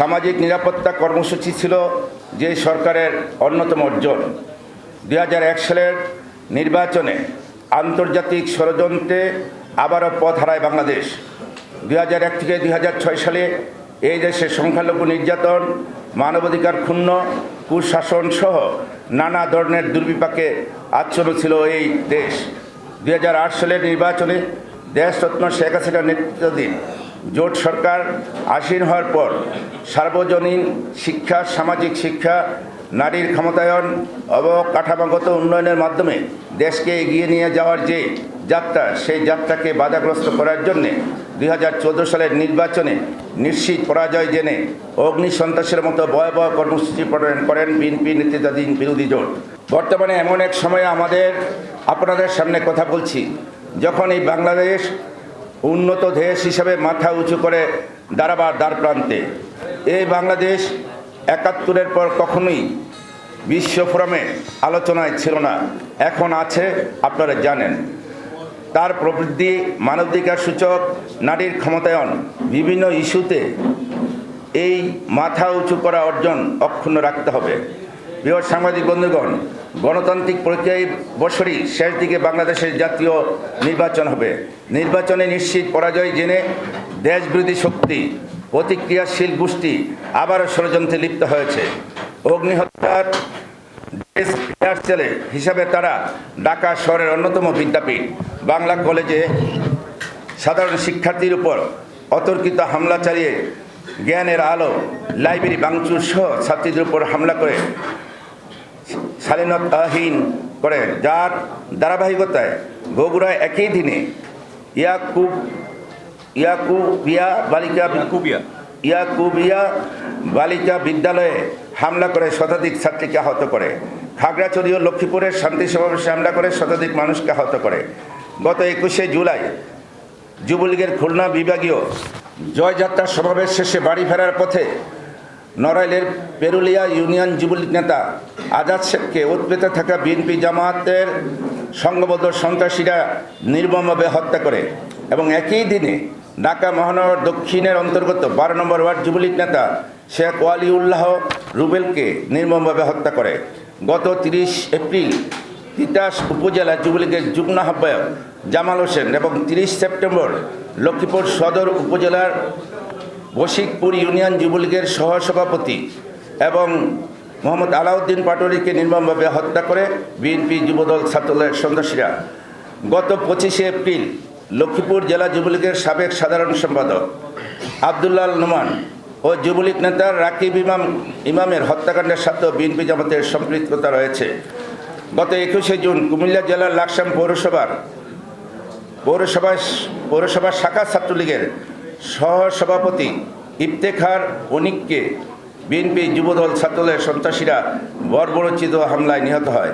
সামাজিক নিরাপত্তা কর্মসূচি ছিল যে সরকারের অন্যতম অর্জন। দুই হাজার এক সালের নির্বাচনে আন্তর্জাতিক ষড়যন্ত্রে আবারও পথ হারায় বাংলাদেশ। দুই থেকে দুই হাজার ছয় সালে এই দেশে সংখ্যালঘু নির্যাতন, মানবাধিকার ক্ষুণ্ণ, কুশাসন সহ নানা ধরনের দুর্বিপাকে আচ্ছন্ন ছিল এই দেশ। দুই হাজার আট সালের নির্বাচনে দেশরত্ন শেখ হাসিনার নেতৃত্বাধীন জোট সরকার আসীন হওয়ার পর সার্বজনীন শিক্ষা, সামাজিক শিক্ষা, নারীর ক্ষমতায়ন অবকাঠামোগত উন্নয়নের মাধ্যমে দেশকে এগিয়ে নিয়ে যাওয়ার যে যাত্রা, সেই যাত্রাকে বাধাগ্রস্ত করার জন্যে দুই হাজার চোদ্দ সালের নির্বাচনে নিশ্চিত পরাজয় জেনে অগ্নি সন্ত্রাসের মতো ভয়াবহ কর্মসূচি প্রণয়ন করেন বিএনপি নেতৃত্বাধীন বিরোধী জোট। বর্তমানে এমন এক সময়ে আমাদের, আপনাদের সামনে কথা বলছি। যখন এই বাংলাদেশ উন্নত দেশ হিসাবে মাথা উঁচু করে দাঁড়াবার দ্বার প্রান্তে। এই বাংলাদেশ একাত্তরের পর কখনোই বিশ্ব ফোরামে আলোচনায় ছিল না। এখন আছে, আপনারা জানেন। তার প্রবৃদ্ধি, মানবাধিকার সূচক, নারীর ক্ষমতায়ন, বিভিন্ন ইস্যুতে এই মাথা উঁচু করা অর্জন অক্ষুণ্ণ রাখতে হবে। বৃহৎ সাংবাদিক বন্ধুগণ গণতান্ত্রিক প্রক্রিয়ায় বছরই শেষ দিকে বাংলাদেশের জাতীয় নির্বাচন হবে। নির্বাচনে নিশ্চিত পরাজয় জেনে দেশবিরোধী শক্তি, প্রতিক্রিয়াশীল গোষ্ঠী আবারও ষড়যন্ত্রে লিপ্ত হয়েছে। অগ্নিহত্যার হিসাবে তারা ঢাকা শহরের অন্যতম বিদ্যাপীঠ। বাংলা কলেজে সাধারণ শিক্ষার্থীর উপর অতর্কিত হামলা চালিয়ে জ্ঞানের আলো, লাইব্রেরি বাংচুর সহ ছাত্রীদের উপর হামলা করে শালীনতাহীন করে যার ধারাবাহিকতায় বগুড়ায় একই দিনে ইয়াকুব ইয়াকুবিয়া বালিকা কুবিয়া ইয়াকুবিয়া। বালিকা বিদ্যালয়ে হামলা করে শতাধিক ছাত্রীকে আহত করে খাগড়াছড়ি ও লক্ষ্মীপুরের শান্তি সমাবেশে হামলা করে শতাধিক মানুষকে আহত করে গত একুশে জুলাই যুবলীগের খুলনা বিভাগীয় জয়যাত্রা সমাবেশ শেষে বাড়ি ফেরার পথে নড়াইলের পেরুলিয়া ইউনিয়ন যুবলীগ নেতা আজাদ শেখকে উৎপেতে থাকা বিএনপি জামায়াতের সংঘবদ্ধ সন্ত্রাসীরা নির্মমভাবে হত্যা করে এবং একই দিনে ঢাকা মহানগর দক্ষিণের অন্তর্গত বারো নম্বর ওয়ার্ড যুবলীগ নেতা শেখ ওয়ালিউল্লাহ রুবেলকে নির্মমভাবে হত্যা করে। গত তিরিশ এপ্রিল তিতাস উপজেলা যুবলীগের যুগ্ম আহ্বায়ক জামাল হোসেন এবং তিরিশ সেপ্টেম্বর লক্ষ্মীপুর সদর উপজেলার বশিকপুর ইউনিয়ন যুবলীগের সহসভাপতি এবং মোহাম্মদ আলাউদ্দিন পাটোয়ারিকে নির্মমভাবে হত্যা করে বিএনপি যুবদল ছাত্রদলের সন্ত্রাসীরা। গত পঁচিশে এপ্রিল লক্ষ্মীপুর জেলা যুবলীগের সাবেক সাধারণ সম্পাদক আবদুল্লাল নোমান ও যুবলীগ নেতা রাকিব ইমাম ইমামের হত্যাকাণ্ডের সাথেও বিএনপি জামাতের সম্পৃক্ততা রয়েছে। গত একুশে জুন কুমিল্লা জেলার লাকসাম পৌরসভার পৌরসভা পৌরসভা শাখা ছাত্রলীগের সহসভাপতি ইফতেখার অনিককে বিএনপি যুবদল ছাত্রদলের সন্ত্রাসীরা বর্বরচিত হামলায় নিহত হয়।